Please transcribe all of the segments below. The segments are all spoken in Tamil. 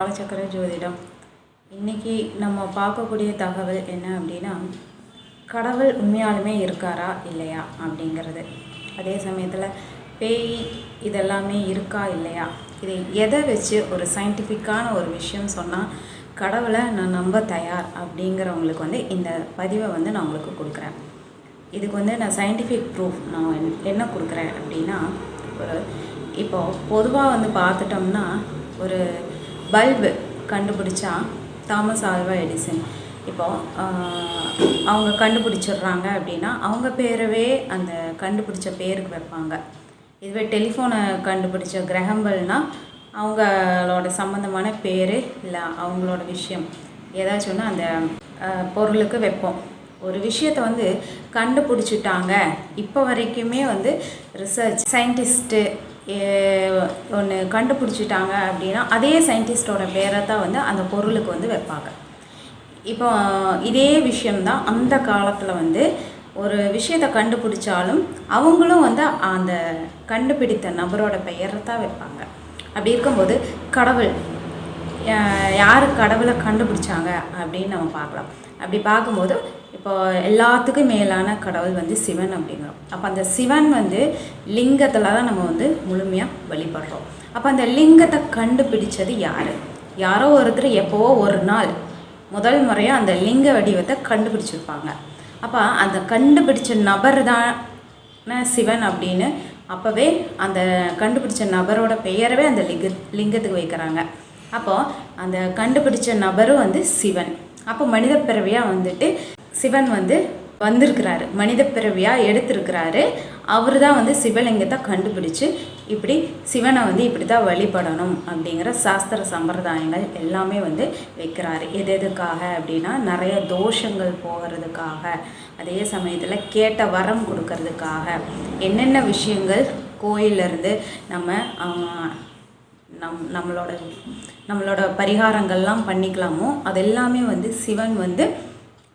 காலச்சக்கர ஜோதிடம். இன்றைக்கி நம்ம பார்க்கக்கூடிய தகவல் என்ன அப்படின்னா கடவுள் உண்மையாலுமே இருக்காரா இல்லையா அப்படிங்கிறது. அதே சமயத்தில் பேய் இதெல்லாமே இருக்கா இல்லையா? இதை எதை வச்சு ஒரு சயின்டிஃபிக்கான ஒரு விஷயம் சொன்னால் கடவுளை நான் நம்ப தயார் அப்படிங்கிறவங்களுக்கு வந்து இந்த பதிவை வந்து நான் உங்களுக்கு கொடுக்குறேன். இதுக்கு வந்து நான் சயின்டிஃபிக் ப்ரூஃப் நான் என்ன- என்ன கொடுக்குறேன் அப்படின்னா ஒரு இப்போது பொதுவாக வந்து பார்த்துட்டோம்னா ஒரு பல்பு கண்டுபிடிச்சா தாமஸ் ஆல்வா எடிசன். இப்போ அவங்க கண்டுபிடிச்சிடுறாங்க அப்படின்னா அவங்க பேரவே அந்த கண்டுபிடிச்ச பேருக்கு வைப்பாங்க. இதுவே டெலிஃபோனை கண்டுபிடிச்ச கிரகம்பல்னா அவங்களோட சம்மந்தமான பேர் இல்லை அவங்களோட விஷயம். ஏதாச்சும் ஒன்று அந்த பொருளுக்கு வைப்போம். ஒரு விஷயத்தை வந்து கண்டுபிடிச்சிட்டாங்க. இப்போ வரைக்குமே வந்து ரிசர்ச் சயின்டிஸ்ட்டு ஒன்று கண்டுபிடிச்சிட்டாங்க அப்படின்னா அதே சயின்டிஸ்டோட பேரை தான் வந்து அந்த பொருளுக்கு வந்து வைப்பாங்க. இப்போ இதே விஷயம்தான் அந்த காலத்தில் வந்து ஒரு விஷயத்தை கண்டுபிடிச்சாலும் அவங்களும் வந்து அந்த கண்டுபிடித்த நபரோட பெயரை தான் வைப்பாங்க. அப்படி இருக்கும்போது கடவுள் யார் கடவுளை கண்டுபிடிச்சாங்க அப்படின்னு நம்ம பார்க்கலாம். அப்படி பார்க்கும்போது இப்போ எல்லாத்துக்கும் மேலான கடவுள் வந்து சிவன் அப்படிங்கிறோம். அப்போ அந்த சிவன் வந்து லிங்கத்தில் தான் நம்ம வந்து முழுமையாக வழிபடுறோம். அப்போ அந்த லிங்கத்தை கண்டுபிடிச்சது யார்? யாரோ ஒருத்தர் எப்போவோ ஒரு நாள் முதல் முறையாக அந்த லிங்க வடிவத்தை கண்டுபிடிச்சிருப்பாங்க. அப்போ அந்த கண்டுபிடிச்ச நபர் தான் சிவன் அப்படின்னு அப்போவே அந்த கண்டுபிடிச்ச நபரோட பெயரவே அந்த லிங்க லிங்கத்துக்கு வைக்கிறாங்க. அப்போது அந்த கண்டுபிடிச்ச நபரும் வந்து சிவன். அப்போ மனித பிறவியாக வந்துட்டு சிவன் வந்து வந்திருக்கிறாரு. மனித பிறவியாக எடுத்திருக்கிறாரு. அவர் தான் வந்து சிவலிங்கத்தை கண்டுபிடிச்சு இப்படி சிவனை வந்து இப்படி தான் வழிபடணும் அப்படிங்கிற சாஸ்திர சம்பிரதாயங்கள் எல்லாமே வந்து வைக்கிறாரு. எது எதுக்காக அப்படின்னா நிறைய தோஷங்கள் போகிறதுக்காக அதே சமயத்தில் கேட்ட வரம் கொடுக்கறதுக்காக என்னென்ன விஷயங்கள் கோயிலிருந்து நம்ம நம் நம்மளோட நம்மளோட பரிகாரங்கள்லாம் பண்ணிக்கலாமோ அது எல்லாமே வந்து சிவன் வந்து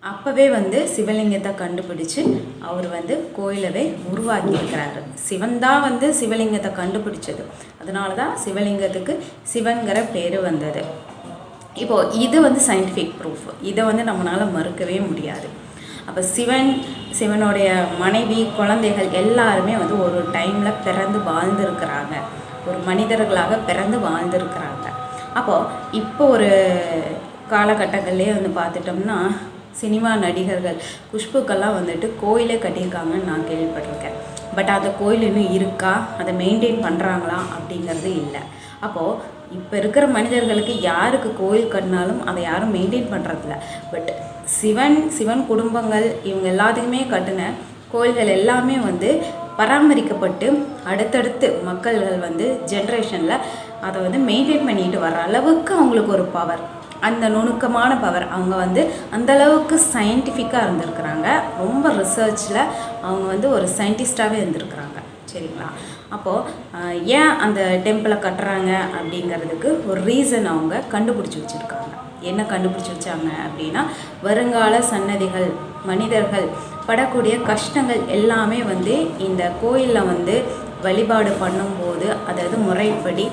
அப்போவே வந்து சிவலிங்கத்தை கண்டுபிடிச்சு அவர் வந்து கோயிலவே உருவாக்கியிருக்கிறாரு. சிவன் தான் வந்து சிவலிங்கத்தை கண்டுபிடிச்சது. அதனால தான் சிவலிங்கத்துக்கு சிவன்கிற பேர் வந்தது. இப்போது இது வந்து சயின்டிஃபிக் ப்ரூஃப் இதை வந்து நம்மளால் மறுக்கவே முடியாது. அப்போ சிவன் சிவனுடைய மனைவி குழந்தைகள் எல்லாருமே வந்து ஒரு டைமில் பிறந்து வாழ்ந்துருக்கிறாங்க. ஒரு மனிதர்களாக பிறந்து வாழ்ந்துருக்கிறாங்க. அப்போது இப்போ ஒரு காலகட்டங்கள்லேயே வந்து பார்த்துட்டோம்னா சினிமா நடிகர்கள் குஷ்புக்கெல்லாம் வந்துட்டு கோயிலே கட்டியிருக்காங்கன்னு நான் கேள்விப்பட்டிருக்கேன். பட் அந்த கோயில் இன்னும் இருக்கா? அதை மெயின்டைன் பண்ணுறாங்களா அப்படிங்கிறது இல்லை. அப்போது இப்போ இருக்கிற மனிதர்களுக்கு யாருக்கு கோயில் கட்டினாலும் அதை யாரும் மெயின்டைன் பண்ணுறதில்ல பட் சிவன் சிவன் குடும்பங்கள் இவங்க எல்லாத்துக்குமே கட்டின கோயில்கள் எல்லாமே வந்து பராமரிக்கப்பட்டு அடுத்தடுத்து மக்கள்கள் வந்து ஜென்ரேஷனில் அதை வந்து மெயின்டைன் பண்ணிட்டு வர்ற அளவுக்கு அவங்களுக்கு ஒரு பவர் அந்த நுணுக்கமான பவர் அவங்க வந்து அந்த அளவுக்கு சயின்டிஃபிக்காக இருந்திருக்கிறாங்க. ரொம்ப ரிசர்ச்சில் அவங்க வந்து ஒரு சயின்டிஸ்டாகவே இருந்திருக்கிறாங்க. சரிங்களா? அப்போது ஏன் அந்த டெம்பிளை கட்டுறாங்க அப்படிங்கிறதுக்கு ஒரு ரீசன் அவங்க கண்டுபிடிச்சி வச்சுருக்காங்க. என்ன கண்டுபிடிச்சி வச்சாங்க அப்படின்னா வருங்கால சன்னதிகள் மனிதர்கள் படக்கூடிய கஷ்டங்கள் எல்லாமே வந்து இந்த கோயிலில் வந்து வழிபாடு பண்ணும்போது அதாவது முறைப்படி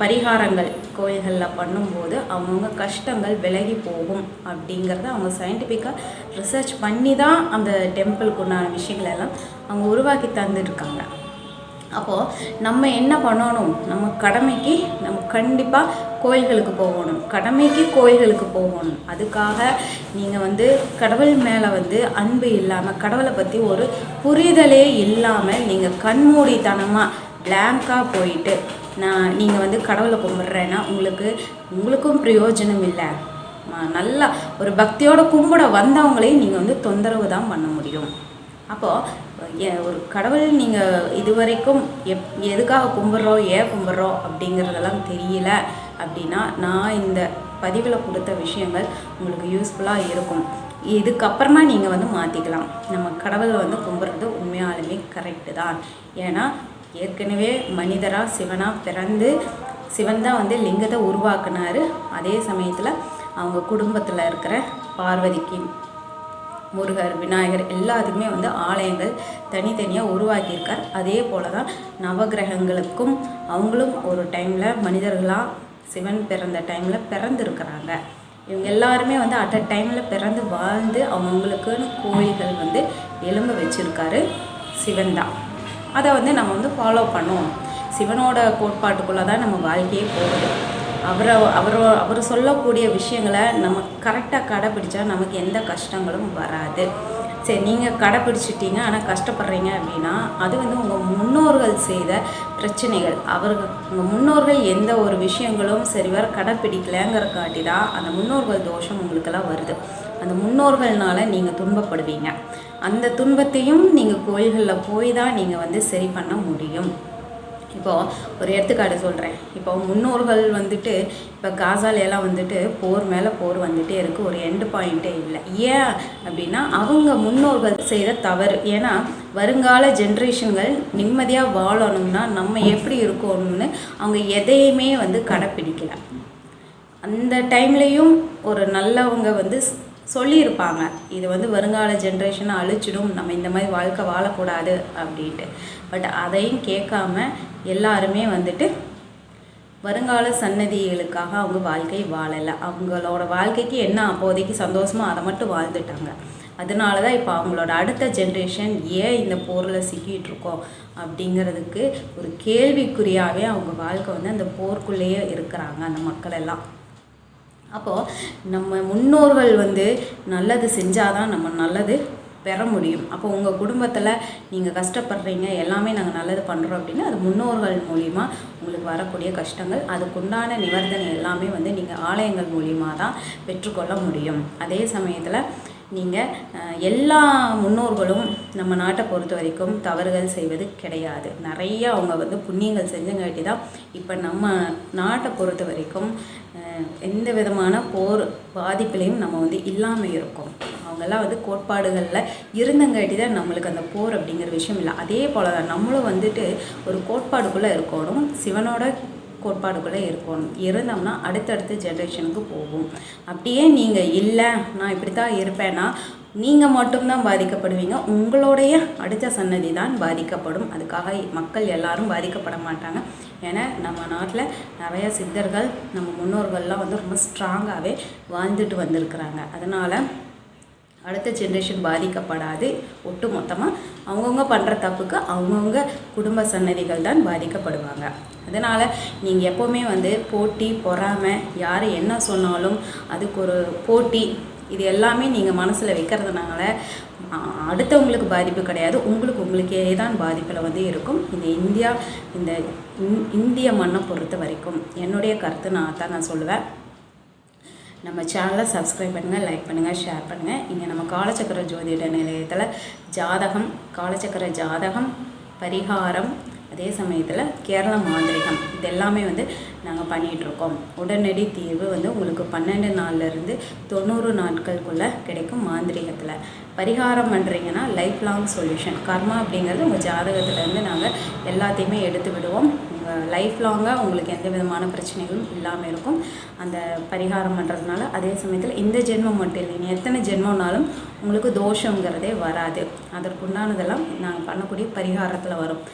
பரிகாரங்கள் கோயில்களில் பண்ணும்போது அவங்கவுங்க கஷ்டங்கள் விலகி போகும் அப்படிங்கிறத அவங்க சயின்டிஃபிக்காக ரிசர்ச் பண்ணி தான் அந்த டெம்பிளுக்கு உண்டான விஷயங்கள் எல்லாம் அவங்க உருவாக்கி தந்துட்டுருக்காங்க. அப்போது நம்ம என்ன பண்ணணும்? நம்ம கடமைக்கு நம்ம கண்டிப்பாக கோயில்களுக்கு போகணும். கடமைக்கு கோயில்களுக்கு போகணும். அதுக்காக நீங்கள் வந்து கடவுள் மேலே வந்து அன்பு இல்லாமல் கடவுளை பற்றி ஒரு புரிதலே இல்லாமல் நீங்கள் கண்மூடித்தனமாக பிளாங்காக போயிட்டு நான் நீங்கள் வந்து கடவுளை கும்பிட்றேன்னா உங்களுக்கு உங்களுக்கும் பிரயோஜனம் இல்லை. நல்லா ஒரு பக்தியோட கும்பிட வந்தவங்களையும் நீங்கள் வந்து தொந்தரவு தான் பண்ண முடியும். அப்போது ஒரு கடவுள் நீங்கள் இதுவரைக்கும் எப் எதுக்காக கும்பிட்றோம் ஏன் கும்பிட்றோம் அப்படிங்கிறதெல்லாம் தெரியல. அப்படின்னா நான் இந்த பதிவில் கொடுத்த விஷயங்கள் உங்களுக்கு யூஸ்ஃபுல்லாக இருக்கும். இதுக்கப்புறமா நீங்கள் வந்து மாற்றிக்கலாம் நம்ம கடவுளை வந்து கும்பிட்றது உண்மையாலுமே கரெக்டு தான். ஏன்னா ஏற்கனவே மனிதராக சிவனாக பிறந்து சிவன் தான் வந்து லிங்கத்தை உருவாக்குனாரு. அதே சமயத்தில் அவங்க குடும்பத்தில் இருக்கிற பார்வதிக்கு முருகர் விநாயகர் எல்லாத்துக்குமே வந்து ஆலயங்கள் தனித்தனியாக உருவாக்கியிருக்கார். அதே போல தான் நவகிரகங்களுக்கும் அவங்களும் ஒரு டைமில் மனிதர்களாக சிவன் பிறந்த டைமில் பிறந்திருக்கிறாங்க. இவங்க எல்லாருமே வந்து அட் அ டைமில் பிறந்து வாழ்ந்து அவங்கவுங்களுக்குன்னு கோயில்கள் வந்து எலும்ப வச்சுருக்காரு சிவன் தான். அதை வந்து நம்ம வந்து ஃபாலோ பண்ணுவோம். சிவனோட கோட்பாட்டுக்குள்ளே தான் நம்ம வாழ்க்கையே போகுது. அவரை அவர் அவர் சொல்லக்கூடிய விஷயங்களை நம்ம கரெக்டாக கடைப்பிடிச்சா நமக்கு எந்த கஷ்டங்களும் வராது. சரி நீங்கள் கடைப்பிடிச்சிட்டீங்க ஆனால் கஷ்டப்படுறீங்க அப்படின்னா அது வந்து உங்கள் முன்னோர்கள் செய்த பிரச்சனைகள். அவர்கள் உங்கள் முன்னோர்கள் எந்த ஒரு விஷயங்களும் சரிவர கடைப்பிடிக்கலைங்கிற காட்டி தான் அந்த முன்னோர்கள் தோஷம் உங்களுக்கெல்லாம் வருது. அந்த முன்னோர்கள்னால நீங்கள் துன்பப்படுவீங்க. அந்த துன்பத்தையும் நீங்கள் கோயில்களில் போய் தான் நீங்கள் வந்து சரி பண்ண முடியும். இப்போது ஒரு எடுத்துக்காட்டு சொல்கிறேன் இப்போ முன்னோர்கள் வந்துட்டு இப்போ காசாலையெல்லாம் வந்துட்டு போர் மேலே போர் வந்துட்டே இருக்குது ஒரு எண்டு பாயிண்ட்டே இல்லை. ஏன் அப்படின்னா அவங்க முன்னோர்கள் செய்த தவறு. ஏன்னா வருங்கால ஜென்ரேஷன்கள் நிம்மதியாக வாழணும்னா நம்ம எப்படி இருக்கணும்னு அவங்க எதையுமே வந்து கடைப்பிடிக்கல. அந்த டைம்லேயும் ஒரு நல்லவங்க வந்து சொல்லியிருப்பாங்க. இது வந்து வருங்கால ஜென்ரேஷனை அழிச்சிடும். நம்ம இந்த மாதிரி வாழ்க்கை வாழக்கூடாது அப்படின்ட்டு. பட் அதையும் கேட்காம எல்லாருமே வந்துட்டு வருங்கால சன்னதிகளுக்காக அவங்க வாழ்க்கை வாழலை. அவங்களோட வாழ்க்கைக்கு என்ன அப்போதைக்கு சந்தோஷமோ அதை மட்டும் வாழ்ந்துட்டாங்க. அதனால தான் இப்போ அவங்களோட அடுத்த ஜென்ரேஷன் ஏன் இந்த போரில் சிக்கிட்டு இருக்கோம் அப்படிங்கிறதுக்கு ஒரு கேள்விக்குறியாகவே அவங்க வாழ்க்கை வந்து அந்த போருக்குள்ளேயே இருக்கிறாங்க அந்த மக்கள் எல்லாம். அப்போது நம்ம முன்னோர்கள் வந்து நல்லது செஞ்சால் தான் நம்ம நல்லது பெற முடியும். அப்போ உங்கள் குடும்பத்தில் நீங்கள் கஷ்டப்படுறீங்க எல்லாமே நாங்கள் நல்லது பண்ணுறோம் அப்படின்னா அது முன்னோர்கள் மூலிமா உங்களுக்கு வரக்கூடிய கஷ்டங்கள். அதுக்குண்டான நிவர்த்தனை எல்லாமே வந்து நீங்கள் ஆலயங்கள் மூலிமா தான் பெற்றுக்கொள்ள முடியும். அதே சமயத்தில் நீங்கள் எல்லா முன்னோர்களும் நம்ம நாட்டை பொறுத்த வரைக்கும் தவறுகள் செய்வது கிடையாது. நிறைய அவங்க வந்து புண்ணியங்கள் செஞ்சங்காட்டி தான் இப்போ நம்ம நாட்டை பொறுத்த வரைக்கும் எந்த விதமான போர் பாதிப்புலையும் நம்ம வந்து இல்லாமல் இருக்கோம். அவங்கெல்லாம் வந்து கோட்பாடுகளில் இருந்தங்காட்டி தான் நம்மளுக்கு அந்த போர் அப்படிங்கிற விஷயம் இல்லை. அதே போல் தான் நம்மளும் வந்துட்டு ஒரு கோட்பாடுக்குள்ளே இருக்கணும். சிவனோட கோட்பாடுக்குள்ளே இருக்கணும். இருந்தோம்னா அடுத்தடுத்த ஜென்ரேஷனுக்கு போகும். அப்படியே நீங்கள் இல்லை நான் இப்படி தான் இருப்பேன்னா நீங்கள் மட்டும்தான் பாதிக்கப்படுவீங்க. உங்களுடைய அடுத்த சன்னதி தான் பாதிக்கப்படும். அதுக்காக மக்கள் எல்லாரும் பாதிக்கப்பட மாட்டாங்க. ஏன்னா நம்ம நாட்டில் நிறைய சித்தர்கள் நம்ம முன்னோர்கள்லாம் வந்து ரொம்ப ஸ்ட்ராங்காகவே வாழ்ந்துட்டு வந்திருக்கிறாங்க. அதனால் அடுத்த ஜென்ரேஷன் பாதிக்கப்படாது. ஒட்டு மொத்தமாக அவங்கவுங்க பண்ணுற தப்புக்கு அவங்கவுங்க குடும்ப சன்னதிகள் தான் பாதிக்கப்படுவாங்க. அதனால் நீங்கள் எப்போவுமே வந்து போட்டி பொறாமை யார் என்ன சொன்னாலும் அதுக்கு ஒரு போட்டி இது எல்லாமே நீங்கள் மனசில் வைக்கிறதுனால அடுத்தவங்களுக்கு பாதிப்பு கிடையாது. உங்களுக்கு உங்களுக்கே தான் பாதிப்பில் வந்து இருக்கும். இந்த இந்தியா இந்த இந்திய மண்ணை பொறுத்த வரைக்கும் என்னுடைய கருத்து நான் தான் நான் சொல்லுவேன். நம்ம சேனலை சப்ஸ்கிரைப் பண்ணுங்கள் லைக் பண்ணுங்கள் ஷேர் பண்ணுங்கள் இங்கே நம்ம காலச்சக்கர ஜோதிட நிலையத்தில் ஜாதகம் காலச்சக்கர ஜாதகம் பரிகாரம் அதே சமயத்தில் கேரள மாந்திரிகம் இது எல்லாமே வந்து நாங்கள் பண்ணிகிட்ருக்கோம் உடனடி தீர்வு வந்து உங்களுக்கு பன்னெண்டு நாள்லேருந்து தொண்ணூறு நாட்களுக்குள்ளே கிடைக்கும் மாந்திரிகத்தில். பரிகாரம் பண்ணுறீங்கன்னா லைஃப் லாங் சொல்யூஷன் கர்மா அப்படிங்கிறது உங்கள் ஜாதகத்துலேருந்து நாங்கள் எல்லாத்தையுமே எடுத்து விடுவோம். லைஃப் லாங்காக உங்களுக்கு எந்த விதமான பிரச்சனைகளும் இல்லாமல் இருக்கும். அந்த பரிகாரம் பண்ணுறதுனால அதே சமயத்தில் இந்த ஜென்மம் மட்டும் இல்லை இனி எத்தனை ஜென்மம்னாலும் உங்களுக்கு தோஷங்கிறதே வராது. அதற்குண்டானதெல்லாம் நாங்கள் பண்ணக்கூடிய பரிகாரத்தில் வரும்.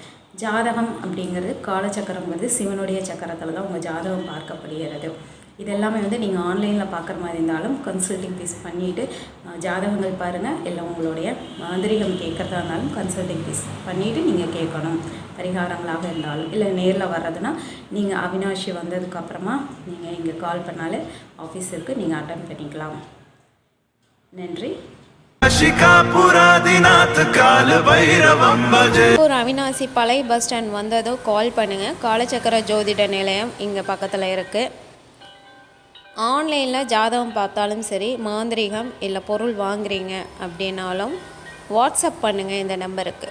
ஜாதகம் அப்படிங்கிறது காலச்சக்கரங்கிறது சிவனுடைய சக்கரத்தில் தான் உங்கள் ஜாதகம் பார்க்கப்படுகிறது. இதெல்லாமே வந்து நீங்கள் ஆன்லைனில் பார்க்குற மாதிரி இருந்தாலும் கன்சல்டிங் ஃபீஸ் பண்ணிவிட்டு ஜாதகங்கள் பாருங்கள் இல்லை உங்களுடைய மாந்திரிகம் கேட்குறதா இருந்தாலும் கன்சல்டிங் ஃபீஸ் பண்ணிவிட்டு நீங்கள் கேட்கணும். பரிகாரங்களாக இருந்தாலும் இல்லை நேரில் வர்றதுன்னா நீங்கள் அவினாஷி வந்ததுக்கப்புறமா நீங்கள் இங்கே கால் பண்ணாலே ஆஃபீஸருக்கு நீங்கள் அட்டன் பண்ணிக்கலாம். நன்றி. ஒரு அவினாசி பழைய பஸ் ஸ்டாண்ட் வந்ததோ கால் பண்ணுங்கள் காலச்சக்கர ஜோதிட நிலையம் இங்கே பக்கத்தில் இருக்குது ஆன்லைனில் ஜாதகம் பார்த்தாலும் சரி மாந்திரிகம் இல்லை பொருள் வாங்குறீங்க அப்படின்னாலும் வாட்ஸ்அப் பண்ணுங்கள் இந்த நம்பருக்கு